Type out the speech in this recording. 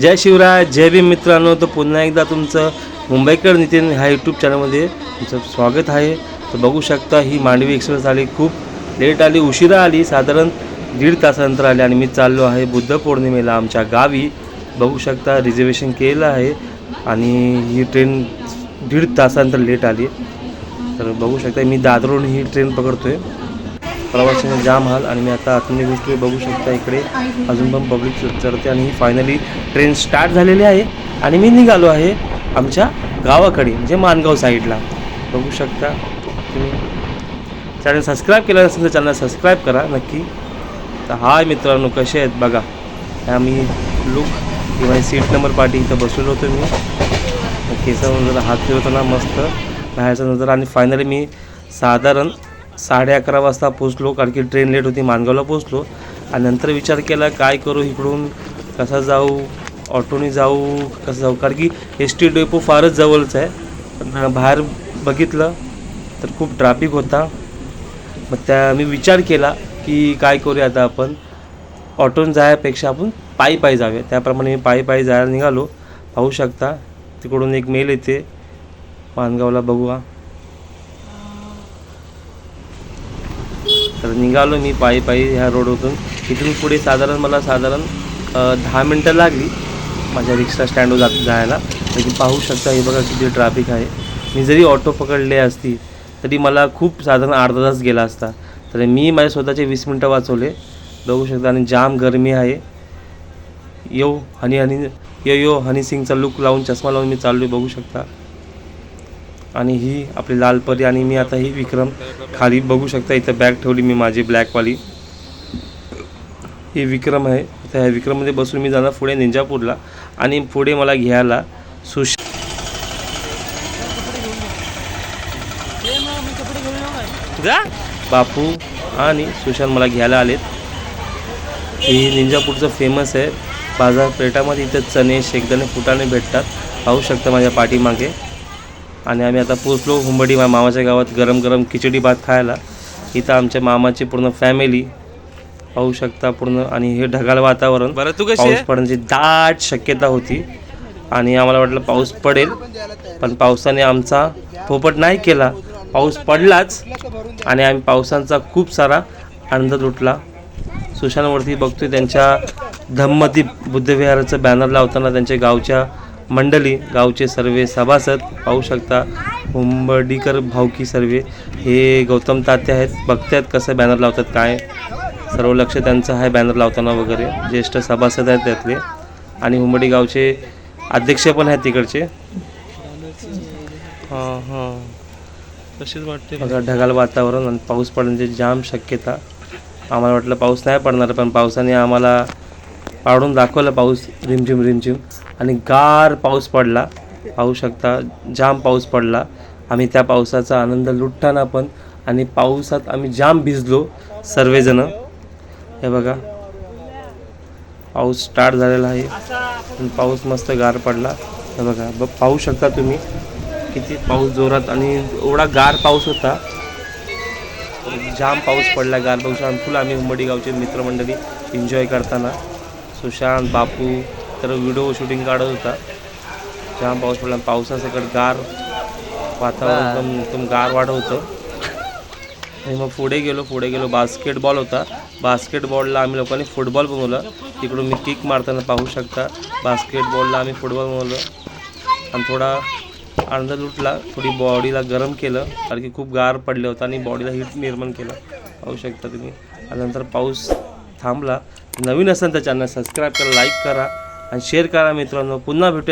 जय शिवराय जय भीम मित्रांनो. तर पुन्हा एकदा तुमचं मुंबईकर नितीन ह्या यूट्यूब चॅनलमध्ये तुमचं स्वागत आहे. तर बघू शकता ही मांडवी एक्सप्रेस आली. खूप लेट आली उशिरा आली. साधारण दीड तासानंतर आली आणि मी चाललो आहे बुद्ध पौर्णिमेला आमच्या गावी. बघू शकता रिझर्वेशन केलं आहे आणि ही ट्रेन दीड तासानंतर लेट आली. तर बघू शकता मी दादरहून ही ट्रेन पकडतो आहे प्रवाशांना जाम हाल आणि मी आता आतमध्ये गोष्टी बघू शकता इकडे. अजून पण पब्लिक चढते आणि ही फायनली ट्रेन स्टार्ट झालेली आहे आणि मी निघालो आहे आमच्या गावाकडे म्हणजे मानगाव साईडला बघू शकता तुम्ही. चॅनल सबस्क्राईब केलं असेल तर चॅनल सबस्क्राईब करा नक्की. तर हाय मित्रांनो कसे आहेत? बघा. आम्ही लुक किंवा सीट नंबर पार्टी इथं बसवलो होतो मी. केसावर जरा हात फिरवताना मस्त बाहेरचा नजर आणि फायनली मी साधारण साडे अकरा वाजता पोचलो कारण की ट्रेन लेट होती मानगावला पोचलो आणि नंतर विचार केला काय करू इकडून? कसा जाऊ? ऑटोने जाऊ? कसं जाऊ? कारण की एस टी डेपो फारच जवळच आहे. पण बाहेर बघितलं तर खूप ट्रॅफिक होता. मग त्या मी विचार केला की काय करूया आता आपण? ऑटोन जायपेक्षा आपण पायी पायी जाऊया. त्याप्रमाणे मी पायी पायी जायला निघालो. पाहू शकता तिकडून एक मेल येते. मानगावला बघूया. तर निघालो मी पायी पायी ह्या रोडवरून. इथून पुढे साधारण मला साधारण दहा मिनटं लागली माझ्या रिक्षा स्टँडवर जात जायला. तुम्ही पाहू शकता हे बघा किती ट्रॅफिक आहे. मी जरी ऑटो पकडले असती तरी मला खूप साधारण अर्धा तास गेला असता. तर मी माझ्या स्वतःचे वीस मिनटं वाचवले. बघू शकता आणि जाम गरमी आहे. Yo honey honey yo yo honey सिंगचा look लावून चष्मा लावून मी चाललो आहे बघू शकता. आणि ही आपली लालपरी आणि मी आता ही विक्रम खाली बघू शकता इथं बॅग ठेवली मी माझी ब्लॅकवाली ही विक्रम आहे. तर ह्या विक्रममध्ये बसून मी जाणार पुढे निंजापूरला आणि पुढे मला घ्यायला सुश जा. बापू आणि सुशांत मला घ्यायला आलेत. ही निंजापूरचं फेमस आहे. बाजारपेठामध्ये इथं चणे शेकदाणे फुटाणे भेटतात. पाहू शकता माझ्या पाठीमागे. आणि आम्ही आता पोचलो हुंबडी मा मामाच्या गावात गरम गरम खिचडी भात खायला. इथं आमच्या मामाची पूर्ण फॅमिली पाहू शकता पूर्ण आणि हे ढगाळ वातावरण. बरं तू पाऊस पडण्याची दाट शक्यता होती. आणि आम्हाला वाटलं पाऊस पडेल पण पावसाने आमचा पोपट नाही केला. पाऊस पडलाच आणि आम्ही पावसांचा खूप सारा आनंद लुटला. सुशांतवरती बघतोय त्यांच्या धम्मदीप बुद्धविहाराचं बॅनर लावताना त्यांच्या गावच्या मंडळी गावचे सर्वे सभासद पाहू शकता हुंबडीकर भावकी सर्वे. हे गौतम तात्या आहेत. बघतात कसं बॅनर लावतात काय? सर्व लक्ष त्यांचं आहे बॅनर लावताना वगैरे. ज्येष्ठ सभासद आहेत त्यातले. आणि हुंबडी गावचे अध्यक्ष पण आहेत तिकडचे. हां हां. तसेच वाटते. बघा ढगाळ वातावरण आणि पाऊस पडण्याची जाम शक्यता. आम्हाला वाटलं पाऊस नाही पडणार पण पावसाने आम्हाला पाडून दाखवलं पाऊस रिमझिम रिमझिम. आणि गार पाऊस पडला. पाहू शकता जाम पाऊस पडला. आम्ही त्या पावसाचा आनंद लुटताना पण आणि पावसात आम्ही जाम भिजलो सर्वजणं. हे बघा. पाऊस स्टार्ट झालेला आहे. आणि पाऊस मस्त गार पडला. हे बघा. ब पाहू शकता तुम्ही किती पाऊस जोरात आणि एवढा गार पाऊस होता. जाम पाऊस पडला गार पाऊस. आणि फुल आम्ही उंबडी गावचे मित्रमंडळी एन्जॉय करताना. सुशांत बापू तर व्हिडिओ शूटिंग काढत होता. जाम पाऊस पडला पावसासकट गार वातावरण एकदम एकदम गार वाढत होतं. आणि मग पुढे गेलो पुढे गेलो. बास्केटबॉल होता. बास्केटबॉलला आम्ही लोकांनी फुटबॉल बनवलं. तिकडून मी किक मारताना पाहू शकता. बास्केटबॉलला आम्ही फुटबॉल बनवलं. आणि थोडा आनंद लुटला. थोडी बॉडीला गरम केलं. कारण की खूप गार पडले होतं आणि बॉडीला हीट निर्माण केलं. पाहू शकता तुम्ही. आणि नंतर पाऊस थांबला. नवीन असेल तर चॅनल सबस्क्राईब करा लाईक करा आणि शेअर करा मित्रांनो. पुन्हा भेटूया.